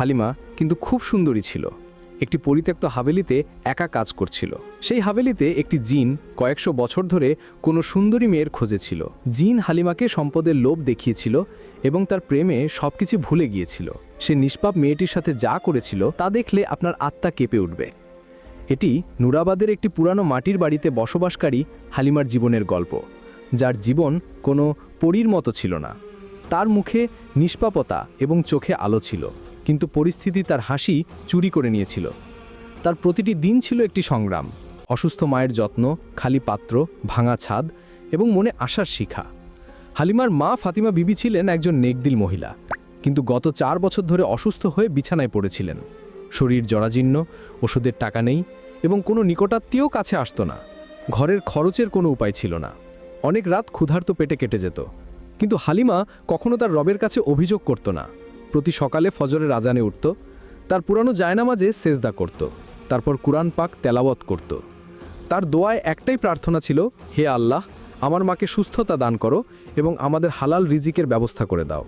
হালিমা কিন্তু খুব সুন্দরী ছিল। একটি পরিত্যক্ত হাভেলিতে একা কাজ করছিল। সেই হাভেলিতে একটি জিন কয়েকশো বছর ধরে কোনো সুন্দরী মেয়ের খোঁজে ছিল। জিন হালিমাকে সম্পদের লোভ দেখিয়েছিল এবং তার প্রেমে সবকিছু ভুলে গিয়েছিল। সে নিষ্পাপ মেয়েটির সাথে যা করেছিল তা দেখলে আপনার আত্মা কেঁপে উঠবে। এটি নুরাবাদের একটি পুরানো মাটির বাড়িতে বসবাসকারী হালিমার জীবনের গল্প, যার জীবন কোনো পরীর মতো ছিল না। তার মুখে নিষ্পাপতা এবং চোখে আলো ছিল। কিন্তু পরিস্থিতি তার হাসি চুরি করে নিয়েছিল। তার প্রতিটি দিন ছিল একটি সংগ্রাম। অসুস্থ মায়ের যত্ন, খালি পাত্র, ভাঙা ছাদ এবং মনে আসার শিখা। হালিমার মা ফাতিমা বিবি ছিলেন একজন নেকদিল মহিলা, কিন্তু গত চার বছর ধরে অসুস্থ হয়ে বিছানায় পড়েছিলেন। শরীর জরাজীর্ণ, ওষুধের টাকা নেই এবং কোনো নিকটাত্মীয় কাছে আসতো না। ঘরের খরচের কোনো উপায় ছিল না। অনেক রাত ক্ষুধার্ত পেটে কেটে যেত। কিন্তু হালিমা কখনো তার রবের কাছে অভিযোগ করত না। প্রতি সকালে ফজরের আজানে উঠত, তার পুরানো জায়নামাজে সেজদা করত, তারপর কুরআন পাক তেলাওয়াত করত। তার দোয়ায় একটাই প্রার্থনা ছিল, হে আল্লাহ, আমার মাকে সুস্থতা দান করো এবং আমাদের হালাল রিজিকের ব্যবস্থা করে দাও।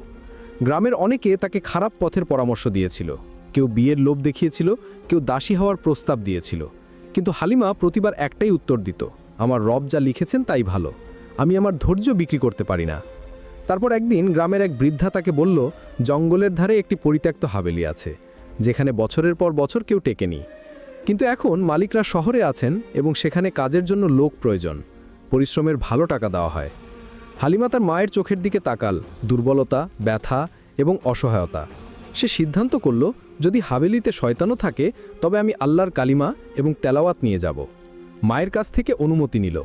গ্রামের অনেকে তাকে খারাপ পথের পরামর্শ দিয়েছিল। কেউ বিয়ের লোভ দেখিয়েছিল, কেউ দাসী হওয়ার প্রস্তাব দিয়েছিল। কিন্তু হালিমা প্রতিবার একটাই উত্তর দিত, আমার রব যা লিখেছেন তাই ভালো, আমি আমার ধৈর্য বিক্রি করতে পারি না। তারপর একদিন গ্রামের এক বৃদ্ধা তাকে বলল, জঙ্গলের ধারে একটি পরিত্যক্ত হাবেলি আছে, যেখানে বছরের পর বছর কেউ টেকেনি। কিন্তু এখন মালিকরা শহরে আছেন এবং সেখানে কাজের জন্য লোক প্রয়োজন। পরিশ্রমের ভালো টাকা দেওয়া হয়। হালিমা তার মায়ের চোখের দিকে তাকাল, দুর্বলতা, ব্যথা এবং অসহায়তা। সে সিদ্ধান্ত করল, যদি হাভেলিতে শয়তানও থাকে, তবে আমি আল্লাহর কালিমা এবং তেলাওয়াত নিয়ে যাব। মায়ের কাছ থেকে অনুমতি নিল।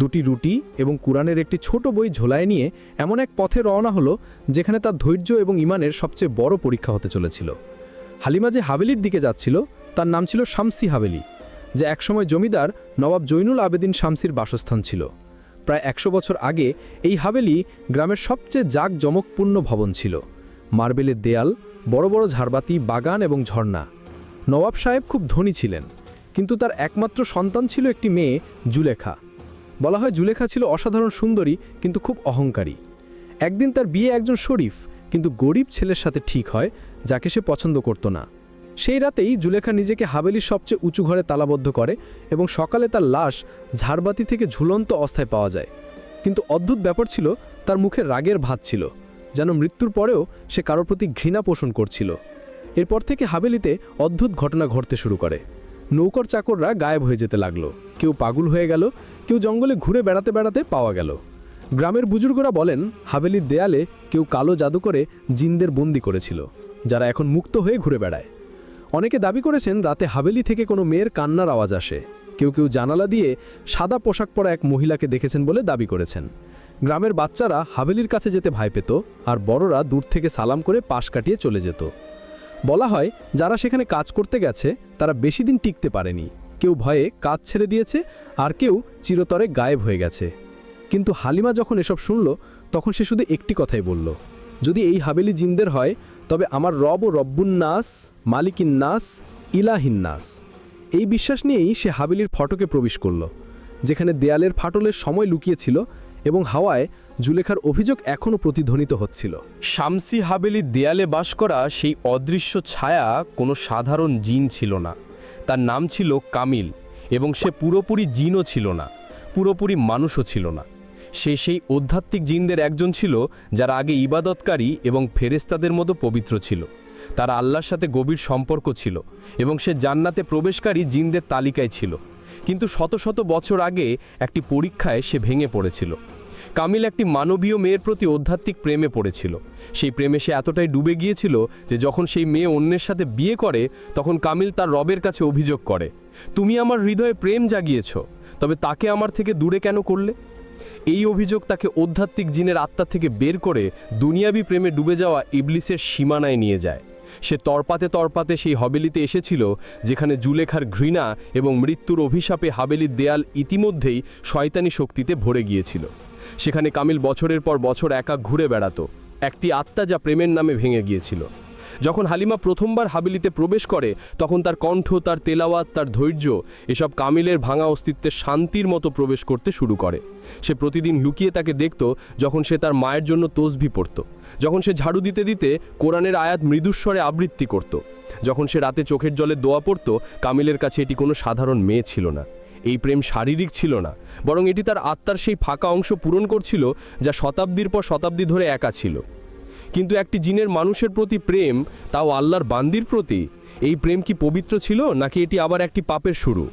দুটি রুটি এবং কুরআনের একটি ছোট বই ঝোলায় নিয়ে এমন এক পথে রওনা হলো, যেখানে তার ধৈর্য এবং ইমানের সবচেয়ে বড় পরীক্ষা হতে চলেছিল। হালিমা যে হাভেলির দিকে যাচ্ছিল, তার নাম ছিল শামসি হাভেলি যা একসময় জমিদার নবাব জৈনুল আবেদিন শামসির বাসস্থান ছিল। প্রায় একশো বছর আগে এই হাভেলি গ্রামের সবচেয়ে জাঁকজমকপূর্ণ ভবন ছিল। মার্বেলের দেয়াল, বড় বড় ঝাড়বাতি, বাগান এবং ঝর্ণা। নবাব সাহেব খুব ধনী ছিলেন, কিন্তু তার একমাত্র সন্তান ছিল একটি মেয়ে, জুলেখা। বলা হয় জুলেখা ছিল অসাধারণ সুন্দরী, কিন্তু খুব অহংকারী। একদিন তার বিয়ে একজন শরীফ, কিন্তু গরিব ছেলের সাথে ঠিক হয়, যাকে সে পছন্দ করত না। সেই রাতেই জুলেখা নিজেকে হাভেলির সবচেয়ে উঁচু ঘরে তালাবদ্ধ করে এবং সকালে তার লাশ ঝাড়বাতি থেকে ঝুলন্ত অবস্থায় পাওয়া যায়। কিন্তু অদ্ভুত ব্যাপার ছিল, তার মুখে রাগের ভাত ছিল, যেন মৃত্যুর পরেও সে কারোর প্রতি ঘৃণা পোষণ করছিল। এরপর থেকে হাভেলিতে অদ্ভুত ঘটনা ঘটতে শুরু করে। নৌকর চাকররা গায়েব হয়ে যেতে লাগল। কেউ পাগল হয়ে গেল, কেউ জঙ্গলে ঘুরে বেড়াতে বেড়াতে পাওয়া গেল। গ্রামের বুজুর্গরা বলেন, হাভেলির দেয়ালে কেউ কালো জাদু করে জিনদের বন্দি করেছিল, যারা এখন মুক্ত হয়ে ঘুরে বেড়ায়। অনেকে দাবি করেছেন, রাতে হাভেলি থেকে কোনো মেয়ের কান্নার আওয়াজ আসে। কেউ কেউ জানালা দিয়ে সাদা পোশাক পরা এক মহিলাকে দেখেছেন বলে দাবি করেছেন। গ্রামের বাচ্চারা হাভেলির কাছে যেতে ভয় পেত, আর বড়রা দূর থেকে সালাম করে পাশ কাটিয়ে চলে যেত। বলা হয়, যারা সেখানে কাজ করতে গেছে, তারা বেশি দিন টিকতে পারেনি। কেউ ভয়ে কাজ ছেড়ে দিয়েছে, আর কেউ চিরতরে গায়েব হয়ে গেছে। কিন্তু হালিমা যখন এসব শুনল, তখন সে শুধু একটি কথাই বলল, যদি এই হাবেলি জিনদের হয়, তবে আমার রব ও রব্বুন নাস, মালিকিন নাস, ইলাহিন নাস। এই বিশ্বাস নিয়েই সে হাবেলির ফটকে প্রবেশ করল, যেখানে দেয়ালের ফাটলের সময় লুকিয়েছিল এবং হাওয়ায় জুলেখার অভিযোগ এখনও প্রতিধ্বনিত হচ্ছিল। শামসি হাবেলির দেয়ালে বাস করা সেই অদৃশ্য ছায়া কোনো সাধারণ জিন ছিল না। তার নাম ছিল কামিল এবং সে পুরোপুরি জিনও ছিল না, পুরোপুরি মানুষও ছিল না। সে সেই আধ্যাত্মিক জিনদের একজন ছিল যারা আগে ইবাদতকারী এবং ফেরেস্তাদের মতো পবিত্র ছিল। তারা আল্লাহর সাথে গভীর সম্পর্ক ছিল এবং সে জান্নাতে প্রবেশকারী জিনদের তালিকায় ছিল। কিন্তু শত শত বছর আগে একটি পরীক্ষায় সে ভেঙে পড়েছিল। কামিল একটি মানবীয় মেয়ের প্রতি আধ্যাত্মিক প্রেমে পড়েছিল। সেই প্রেমে সে এতটাই ডুবে গিয়েছিল যে যখন সেই মেয়ে অন্যের সাথে বিয়ে করে, তখন কামিল তার রবের কাছে অভিযোগ করে, তুমি আমার হৃদয়ে প্রেম জাগিয়েছ, তবে তাকে আমার থেকে দূরে কেন করলে? এই অভিযোগ তাকে আধ্যাত্মিক জিনের আত্মা থেকে বের করে দুনিয়াবি প্রেমে ডুবে যাওয়া ইবলিসের সীমানায় নিয়ে যায়। সে তরপাতে তরপাতে সেই হবেলিতে এসেছিল, যেখানে জুলেখার ঘৃণা এবং মৃত্যুর অভিশাপে হাবেলির দেয়াল ইতিমধ্যেই শয়তানি শক্তিতে ভরে গিয়েছিল। সেখানে কামিল বছরের পর বছর একা ঘুরে বেড়াতো। একটি আত্মা যা প্রেমের নামে ভেঙে গিয়েছিল। যখন হালিমা প্রথমবার হাবিলিতে প্রবেশ করে, তখন তার কণ্ঠ, তার তেলাওয়াত, তার ধৈর্য, এসব কামিলের ভাঙা অস্তিত্বের শান্তির মতো প্রবেশ করতে শুরু করে। সে প্রতিদিন লুকিয়ে তাকে দেখত যখন সে তার মায়ের জন্য তসবি পড়ত, যখন সে ঝাড়ু দিতে দিতে কোরআনের আয়াত মৃদুস্বরে আবৃত্তি করত, যখন সে রাতে চোখের জলে দোয়া পড়ত, কামিলের কাছে এটি কোনো সাধারণ মেয়ে ছিল না। এই প্রেম শারীরিক ছিল না, বরং এটি তার আত্মার সেই ফাঁকা অংশ পূরণ করছিল যা শতাব্দীর পর শতাব্দী ধরে একা ছিল। কিন্তু একটি জিনের মানুষের প্রতি প্রেম, তাও আল্লাহর বান্দির প্রতি? এই প্রেম কি পবিত্র ছিল, নাকি এটি আবার একটি পাপের শুরু?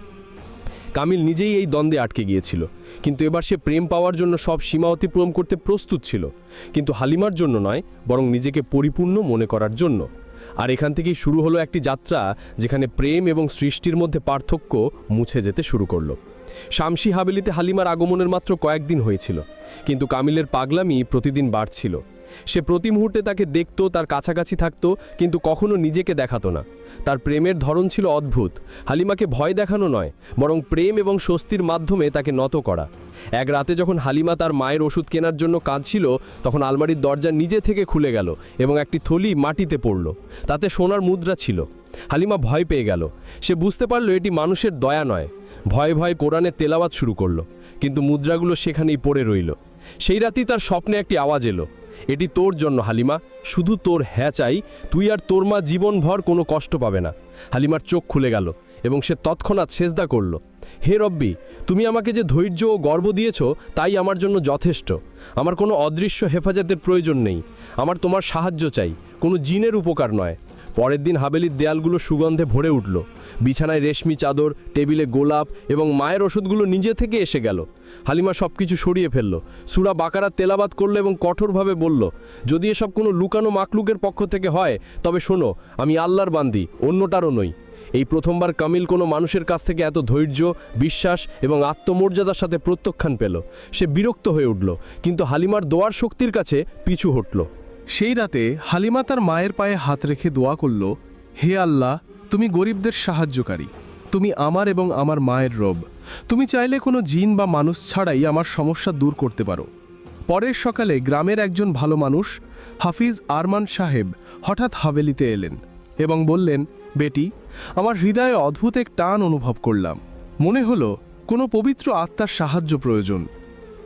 কামিল নিজেই এই দ্বন্দ্বে আটকে গিয়েছিল। কিন্তু এবার সে প্রেম পাওয়ার জন্য সব সীমা অতিক্রম করতে প্রস্তুত ছিল। কিন্তু হালিমার জন্য নয়, বরং নিজেকে পরিপূর্ণ মনে করার জন্য। আর এখান থেকেই শুরু হলো একটি যাত্রা, যেখানে প্রেম এবং সৃষ্টির মধ্যে পার্থক্য মুছে যেতে শুরু করল। শামসি হাবেলিতে হালিমার আগমনের মাত্র কয়েকদিন হয়েছিল। কিন্তু কামিলের পাগলামি প্রতিদিন বাড়ছিল। সে প্রতি মুহূর্তে তাকে দেখতো, তার কাছাকাছি থাকত, কিন্তু কখনো নিজেকে দেখাতো না। তার প্রেমের ধরন ছিল অদ্ভুত। হালিমাকে ভয় দেখানো নয়, বরং প্রেম এবং স্বস্তির মাধ্যমে তাকে নত করা। এক রাতে যখন হালিমা তার মায়ের ওষুধ কেনার জন্য কাঁদছিল, তখন আলমারির দরজা নিজে থেকে খুলে গেল এবং একটি থলি মাটিতে পড়ল। তাতে সোনার মুদ্রা ছিল। হালিমা ভয় পেয়ে গেল। সে বুঝতে পারল এটি মানুষের দয়া নয়। ভয়ে ভয়ে কোরআনের তেলাওয়াত শুরু করল, কিন্তু মুদ্রাগুলো সেখানেই পড়ে রইল। সেই রাতেই তার স্বপ্নে একটি আওয়াজ এলো। এটি তোর জন্য, হালিমা। শুধু তোর হ্যাঁ চাই, তুই আর তোর মা জীবনভর কোনো কষ্ট পাবে না। হালিমার চোখ খুলে গেল এবং সে তৎক্ষণাৎ সেজদা করল। হে রব্বি, তুমি আমাকে যে ধৈর্য ও গর্ব দিয়েছ, তাই আমার জন্য যথেষ্ট। আমার কোনো অদৃশ্য হেফাজতের প্রয়োজন নেই। আমার তোমার সাহায্য চাই, কোনো জিনের উপকার নয়। পরের দিন হাবেলির দেয়ালগুলো সুগন্ধে ভরে উঠল। বিছানায় রেশমি চাদর, টেবিলে গোলাপ এবং মায়ের ওষুধগুলো নিজে থেকে এসে গেল। হালিমা সব কিছু সরিয়ে ফেলল। সুরা বাকারা তেলাবাত করল এবং কঠোরভাবে বলল, যদি এসব কোনো লুকানো মাকলুকের পক্ষ থেকে হয়, তবে শোনো, আমি আল্লাহর বান্দি, অন্যটারও নই। এই প্রথমবার কামিল কোনো মানুষের কাছ থেকে এত ধৈর্য, বিশ্বাস এবং আত্মমর্যাদার সাথে প্রত্যাখ্যান পেল। সে বিরক্ত হয়ে উঠল, কিন্তু হালিমার দোয়ার শক্তির কাছে পিছু হটল। সেই রাতে হালিমা তার মায়ের পায়ে হাত রেখে দোয়া করল, হে আল্লাহ, তুমি গরিবদের সাহায্যকারী। তুমি আমার এবং আমার মায়ের রব। তুমি চাইলে কোনো জিন বা মানুষ ছাড়াই আমার সমস্যা দূর করতে পারো। পরের সকালে গ্রামের একজন ভালো মানুষ, হাফিজ আরমান সাহেব, হঠাৎ হাভেলিতে এলেন এবং বললেন, বেটি, আমার হৃদয়ে অদ্ভুত এক টান অনুভব করলাম। মনে হলো কোনো পবিত্র আত্মার সাহায্য প্রয়োজন।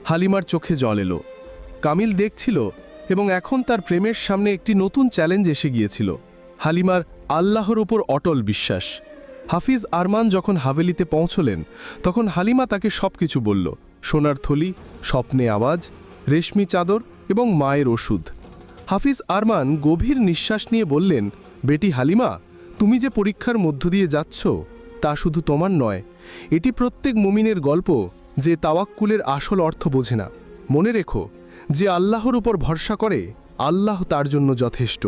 হালিমার চোখে জল এলো। কামিল দেখছিল এবং এখন তার প্রেমের সামনে একটি নতুন চ্যালেঞ্জ এসে গিয়েছিল। হালিমার আল্লাহর ওপর অটল বিশ্বাস। হাফিজ আরমান যখন হাভেলিতে পৌঁছলেন, তখন হালিমা তাকে সব কিছু বলল। সোনার থলি, স্বপ্নে আওয়াজ, রেশমি চাদর এবং মায়ের ওষুধ। হাফিজ আরমান গভীর নিঃশ্বাস নিয়ে বললেন, বেটি হালিমা, তুমি যে পরীক্ষার মধ্য দিয়ে যাচ্ছ, তা শুধু তোমার নয়। এটি প্রত্যেক মুমিনের গল্প যে তাওয়াক্কুলের আসল অর্থ বোঝে না। মনে রেখো যে আল্লাহর উপর ভরসা করে, আল্লাহ তার জন্য যথেষ্ট।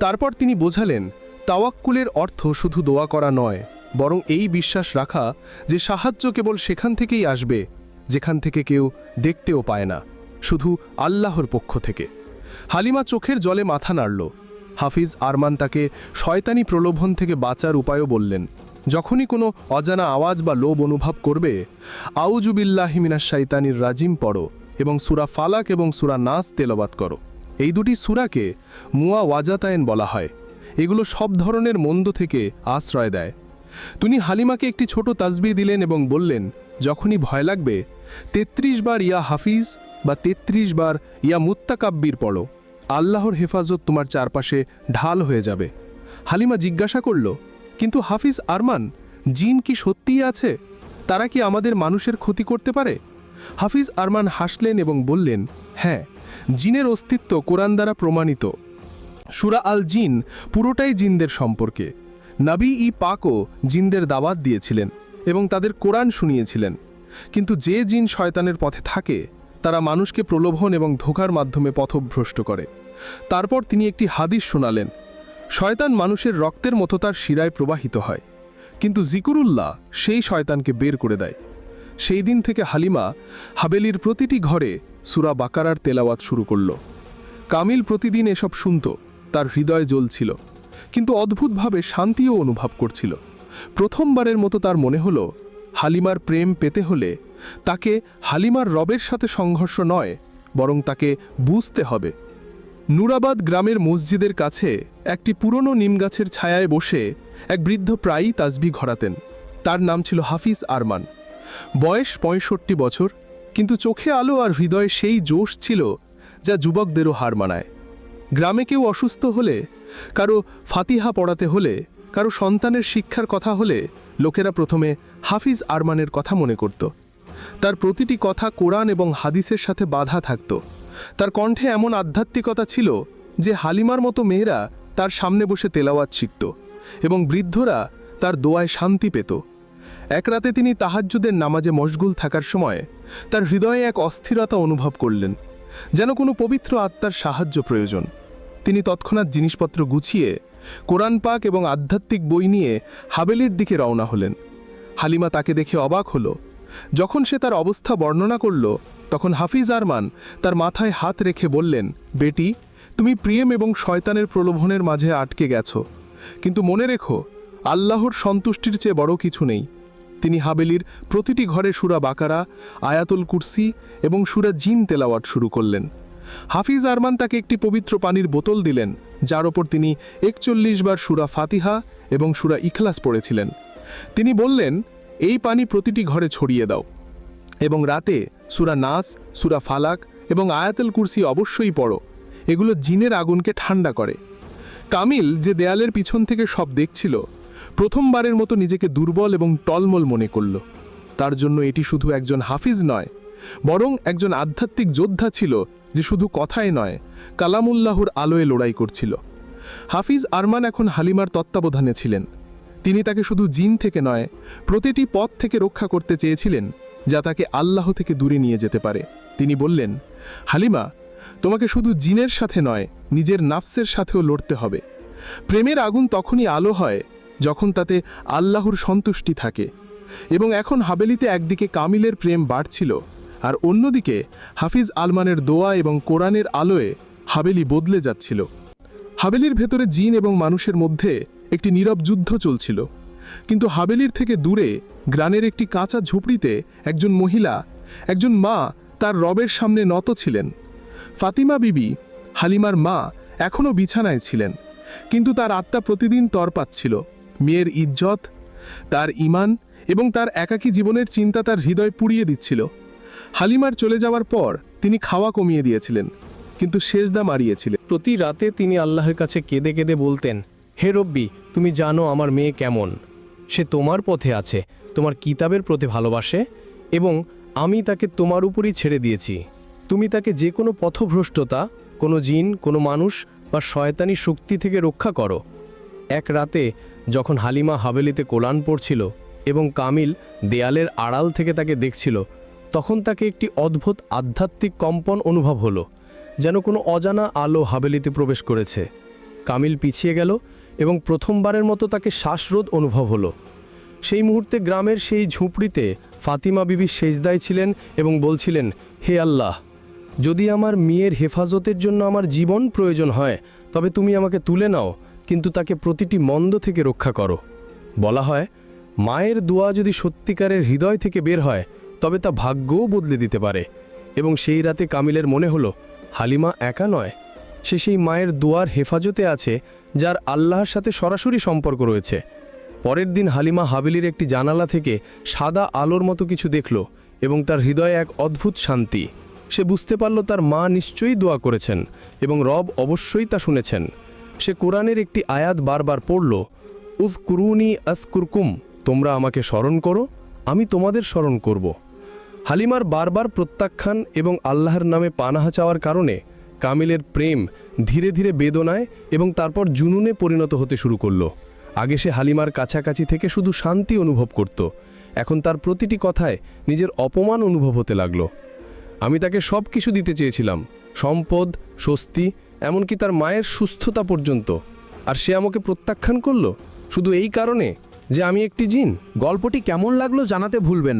তারপর তিনি বোঝালেন, তাওয়াক্কুলের অর্থ শুধু দোয়া করা নয়, বরং এই বিশ্বাস রাখা যে সাহায্য কেবল সেখান থেকেই আসবে, যেখান থেকে কেউ দেখতেও পায় না, শুধু আল্লাহর পক্ষ থেকে। হালিমা চোখের জলে মাথা নাড়ল। হাফিজ আরমান তাকে শয়তানি প্রলোভন থেকে বাঁচার উপায়ও বললেন। যখনই কোনো অজানা আওয়াজ বা লোভ অনুভব করবে আউজুবিল্লাহিমিনা শাইতানির রাজিম পড়ো। এবং সুরা ফালাক এবং সুরা নাস তেলবাত করো। এই দুটি সুরাকে মুয়া ওয়াজাতায়েন বলা হয়। এগুলো সব ধরনের মন্দ থেকে আশ্রয় দেয়। তিনি হালিমাকে একটি ছোট তাজবি দিলেন এবং বললেন, যখনই ভয় লাগবে ৩৩ বার ইয়া হাফিজ বা ৩৩ বার ইয়া মুত্তাকাব্বির পড়ো। আল্লাহর হেফাজত তোমার চারপাশে ঢাল হয়ে যাবে। হালিমা জিজ্ঞাসা করল, কিন্তু হাফিজ আরমান, জিন কি সত্যিই আছে? তারা কি আমাদের মানুষের ক্ষতি করতে পারে? হাফিজ আরমান হাসলেন এবং বললেন হ্যাঁ জিনের অস্তিত্ব কোরআন দ্বারা প্রমাণিত। সুরা আল জিন পুরোটাই জিনদের সম্পর্কে। নাবি ই পাকও জিনদের দাওয়াত দিয়েছিলেন এবং তাদের কোরআন শুনিয়েছিলেন। কিন্তু যে জিন শয়তানের পথে থাকে, তারা মানুষকে প্রলোভন এবং ধোকার মাধ্যমে পথভ্রষ্ট করে। তারপর তিনি একটি হাদিস শোনালেন, শয়তান মানুষের রক্তের মতো তার শিরায় প্রবাহিত হয়, কিন্তু জিকুরুল্লাহ সেই শয়তানকে বের করে দেয়। সেই দিন থেকে হালিমা হাবেলির প্রতিটি ঘরে সুরা বাকারার তেলাওয়াত শুরু করল। কামিল প্রতিদিন এসব শুনত, তার হৃদয় জ্বলছিল, কিন্তু অদ্ভুতভাবে শান্তিও অনুভব করছিল। প্রথমবারের মতো তার মনে হলো, হালিমার প্রেম পেতে হলে তাকে হালিমার রবের সাথে সংঘর্ষ নয়, বরং তাকে বুঝতে হবে। নুরাবাদ গ্রামের মসজিদের কাছে একটি পুরনো নিমগাছের ছায়ায় বসে এক বৃদ্ধ প্রায়ই তাসবি ঘরাতেন। তার নাম ছিল হাফিজ আরমান। বয়স পঁয়ষট্টি বছর, কিন্তু চোখে আলো আর হৃদয়ে সেই জোশ ছিল যা যুবকদেরও হার মানায়। গ্রামে কেউ অসুস্থ হলে, কারও ফাতিহা পড়াতে হলে, কারও সন্তানের শিক্ষার কথা হলে লোকেরা প্রথমে হাফিজ আরমানের কথা মনে করত। তার প্রতিটি কথা কোরআন এবং হাদিসের সাথে বাধা থাকত। তার কণ্ঠে এমন আধ্যাত্মিকতা ছিল যে হালিমার মতো মেয়েরা তার সামনে বসে তেলাওয়াত শিখত এবং বৃদ্ধরা তার দোয়ায় শান্তি পেত। এক রাতে তিনি তাহাজ্জুদের নামাজে মশগুল থাকার সময় তার হৃদয়ে এক অস্থিরতা অনুভব করলেন, যেন কোনো পবিত্র আত্মার সাহায্য প্রয়োজন। তিনি তৎক্ষণাৎ জিনিসপত্র গুছিয়ে, কোরআন পাক এবং আধ্যাত্মিক বই নিয়ে হাবেলির দিকে রওনা হলেন। হালিমা তাকে দেখে অবাক হল। যখন সে তার অবস্থা বর্ণনা করল, তখন হাফিজ আরমান তার মাথায় হাত রেখে বললেন, বেটি, তুমি প্রেম এবং শয়তানের প্রলোভনের মাঝে আটকে গেছো। কিন্তু মনে রেখো, আল্লাহর সন্তুষ্টির চেয়ে বড় কিছু নেই। তিনি হাবেলির প্রতিটি ঘরে সুরা বাকারা, আয়াতুল কুরসি এবং সুরা জিন তেলাওয়াট শুরু করলেন। হাফিজ আরমান তাকে একটি পবিত্র পানির বোতল দিলেন, যার ওপর তিনি একচল্লিশ বার সুরা ফাতিহা এবং সুরা ইখলাস পড়েছিলেন। তিনি বললেন, এই পানি প্রতিটি ঘরে ছড়িয়ে দাও এবং রাতে সুরা নাস, সুরা ফালাক এবং আয়াতুল কুরসি অবশ্যই পড়ো। এগুলো জিনের আগুনকে ঠান্ডা করে। কামিল যে দেয়ালের পিছন থেকে সব দেখছিল প্রথমবারের মতো নিজেকে দুর্বল এবং টলমল মনে করল। তার জন্য এটি শুধু একজন হাফিজ নয়, বরং একজন আধ্যাত্মিক যোদ্ধা ছিল যে শুধু কথায় নয়, কালামুল্লাহর আলোয় লড়াই করছিল। হাফিজ আরমান এখন হালিমার তত্ত্বাবধানে ছিলেন। তিনি তাকে শুধু জিন থেকে নয়, প্রতিটি পথ থেকে রক্ষা করতে চেয়েছিলেন, যা তাকে আল্লাহ থেকে দূরে নিয়ে যেতে পারে। তিনি বললেন, হালিমা, তোমাকে শুধু জিনের সাথে নয়, নিজের নাফসের সাথেও লড়তে হবে। প্রেমের আগুন তখনই আলো হয় যখন তাতে আল্লাহর সন্তুষ্টি থাকে। এবং এখন হাবেলিতে একদিকে কামিলের প্রেম বাড়ছিল, আর অন্যদিকে হাফিজ আলমানের দোয়া এবং কোরআনের আলোয় হাবেলি বদলে যাচ্ছিল। হাবেলির ভেতরে জিন এবং মানুষের মধ্যে একটি নীরব যুদ্ধ চলছিল। কিন্তু হাবেলির থেকে দূরে, গ্রানের একটি কাঁচা ঝুপড়িতে একজন মহিলা, একজন মা তার রবের সামনে নত ছিলেন। ফাতিমা বিবি, হালিমার মা, এখনও বিছানায় ছিলেন। কিন্তু তার আত্মা প্রতিদিন তর পাচ্ছিল মেয়ের ইজ্জত, তার ইমান এবং তার একাকী জীবনের চিন্তা তার হৃদয় পুড়িয়ে দিচ্ছিল। হালিমার চলে যাওয়ার পর তিনি খাওয়া কমিয়ে দিয়েছিলেন, কিন্তু শেষদা মারিয়েছিলেন। প্রতি রাতে তিনি আল্লাহর কাছে কেঁদে কেঁদে বলতেন, হে রব্বি, তুমি জানো আমার মেয়ে কেমন? সে তোমার পথে আছে, তোমার কিতাবের প্রতি ভালোবাসে এবং আমি তাকে তোমার উপরই ছেড়ে দিয়েছি। তুমি তাকে যে কোনো পথভ্রষ্টতা, কোনো জিন, কোনো মানুষ বা শয়তানি শক্তি থেকে রক্ষা করো। এক রাতে যখন হালিমা হাভেলিতে কোলান পড়ছিল এবং কামিল দেয়ালের আড়াল থেকে তাকে দেখছিল, তখন তাকে একটি অদ্ভুত আধ্যাত্মিক কম্পন অনুভব হলো, যেন কোনো অজানা আলো হাবেলিতে প্রবেশ করেছে। কামিল পিছিয়ে গেল এবং প্রথমবারের মতো তাকে শ্বাসরোধ অনুভব হলো। সেই মুহূর্তে গ্রামের সেই ঝুপড়িতে ফাতিমা বিবি সেজদায় ছিলেন এবং বলছিলেন, হে আল্লাহ, যদি আমার মেয়ের হেফাজতের জন্য আমার জীবন প্রয়োজন হয়, তবে তুমি আমাকে তুলে নাও কিন্তু তাকে প্রতিটি মন্দ থেকে রক্ষা করো। বলা হয়, মায়ের দোয়া যদি সত্যিকারের হৃদয় থেকে বের হয়, তবে তা ভাগ্যও বদলে দিতে পারে। এবং সেই রাতে কামিলের মনে হলো, হালিমা একা নয়। সে সেই মায়ের দোয়ার হেফাজতে আছে, যার আল্লাহর সাথে সরাসরি সম্পর্ক রয়েছে। পরের দিন হালিমা হাবিলির একটি জানালা থেকে সাদা আলোর মতো কিছু দেখল এবং তার হৃদয়ে এক অদ্ভুত শান্তি। সে বুঝতে পারল তার মা নিশ্চয়ই দোয়া করেছেন এবং রব অবশ্যই তা শুনেছেন। সে কোরআনের একটি আয়াত বারবার পড়ল উফ কুরুনি আসকুরকুম তোমরা আমাকে স্মরণ করো, আমি তোমাদের স্মরণ করব। হালিমার বারবার প্রত্যাখ্যান এবং আল্লাহর নামে পানাহা চাওয়ার কারণে কামিলের প্রেম ধীরে ধীরে বেদনায় এবং তারপর জুনুনে পরিণত হতে শুরু করল। আগে সে হালিমার কাছাকাছি থেকে শুধু শান্তি অনুভব করত, এখন তার প্রতিটি কথায় নিজের অপমান অনুভব হতে লাগল। আমি তাকে সব কিছু দিতে চেয়েছিলাম, সম্পদ, স্বস্তি এমনকি তার মায়ের সুস্থতা পর্যন্ত। আর সে আমাকে প্রত্যাখ্যান করল? শুধু এই কারণে যে আমি একটি জিন? গল্পটি কেমন লাগল জানাতে ভুলবেন